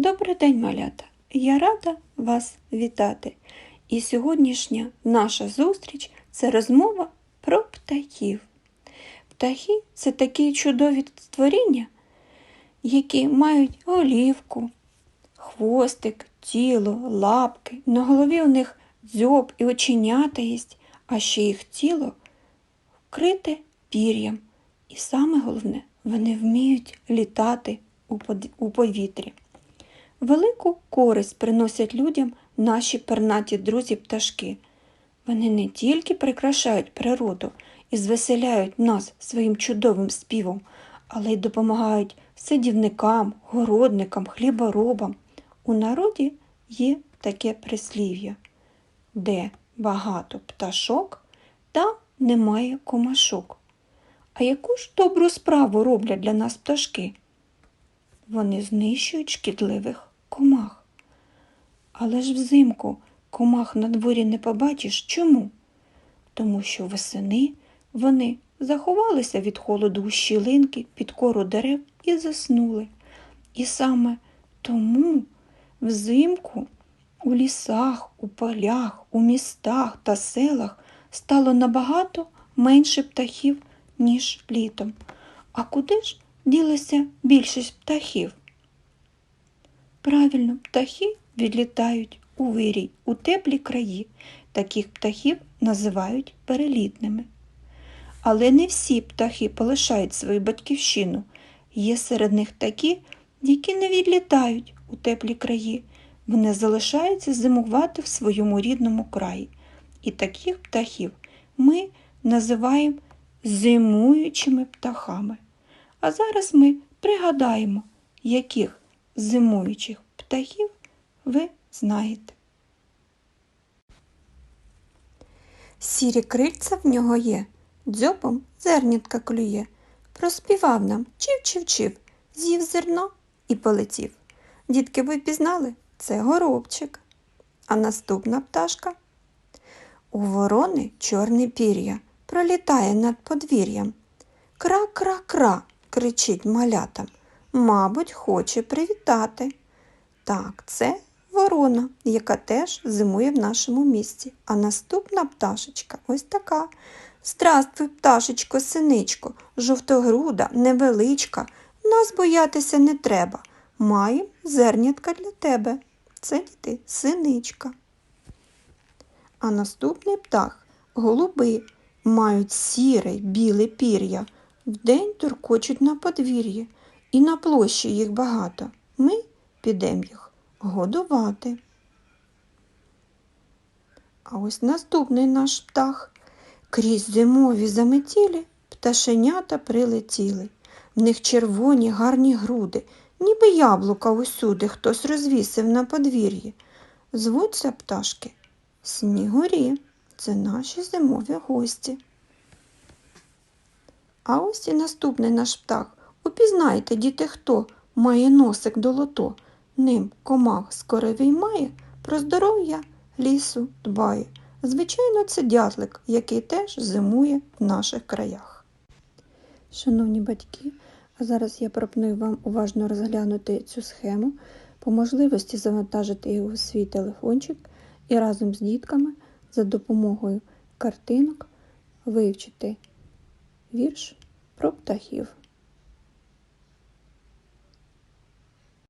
Добрий день, малята! Я рада вас вітати. І сьогоднішня наша зустріч це розмова про птахів. Птахи це такі чудові створіння, які мають голівку, хвостик, тіло, лапки. На голові у них дзьоб і оченята єсть, а ще їх тіло вкрите пір'ям. І саме головне, вони вміють літати у повітрі. Велику користь приносять людям наші пернаті друзі пташки. Вони не тільки прикрашають природу і звеселяють нас своїм чудовим співом, але й допомагають садівникам, городникам, хліборобам. У народі є таке прислів'я, де багато пташок, там немає комашок. А яку ж добру справу роблять для нас пташки? Вони знищують шкідливих комах. Але ж взимку комах на дворі не побачиш чому? Тому що восени вони заховалися від холоду у щілинки під кору дерев і заснули. І саме тому взимку у лісах, у полях, у містах та селах стало набагато менше птахів, ніж літом. А куди ж ділася більшість птахів? Правильно, птахи відлітають у вирій, у теплі краї. Таких птахів називають перелітними. Але не всі птахи полишають свою батьківщину. Є серед них такі, які не відлітають у теплі краї. Вони залишаються зимувати в своєму рідному краї. І таких птахів ми називаємо зимуючими птахами. А зараз ми пригадаємо, яких зимуючих птахів ви знаєте. Сірі крильця в нього є, дзьобом зернятка клює. Проспівав нам чив-чив-чив, з'їв зерно і полетів. Дітки, ви впізнали? Це горобчик. А наступна пташка. У ворони чорне пір'я пролітає над подвір'ям. Кра-кра-кра, кричить малятам. Мабуть, хоче привітати. Так, це ворона, яка теж зимує в нашому місті. А наступна пташечка ось така. Здравствуй, пташечко, синичко, жовтогруда, невеличка. Нас боятися не треба. Маєм зернятка для тебе. Це діти синичка. А наступний птах голуби мають сіре біле пір'я. Вдень туркочуть на подвір'ї, і на площі їх багато. Ми підемо їх годувати. А ось наступний наш птах. Крізь зимові заметілі пташенята прилетіли. В них червоні гарні груди, ніби яблука усюди хтось розвісив на подвір'ї. Звуться пташки Снігурі. Це наші зимові гості. А ось і наступний наш птах. Упізнайте, діти, хто має носик долото. Ним комах скоро віймає, про здоров'я лісу дбає. Звичайно, це дятлик, який теж зимує в наших краях. Шановні батьки, а зараз я пропоную вам уважно розглянути цю схему, по можливості завантажити його у свій телефончик і разом з дітками за допомогою картинок вивчити вірш про птахів.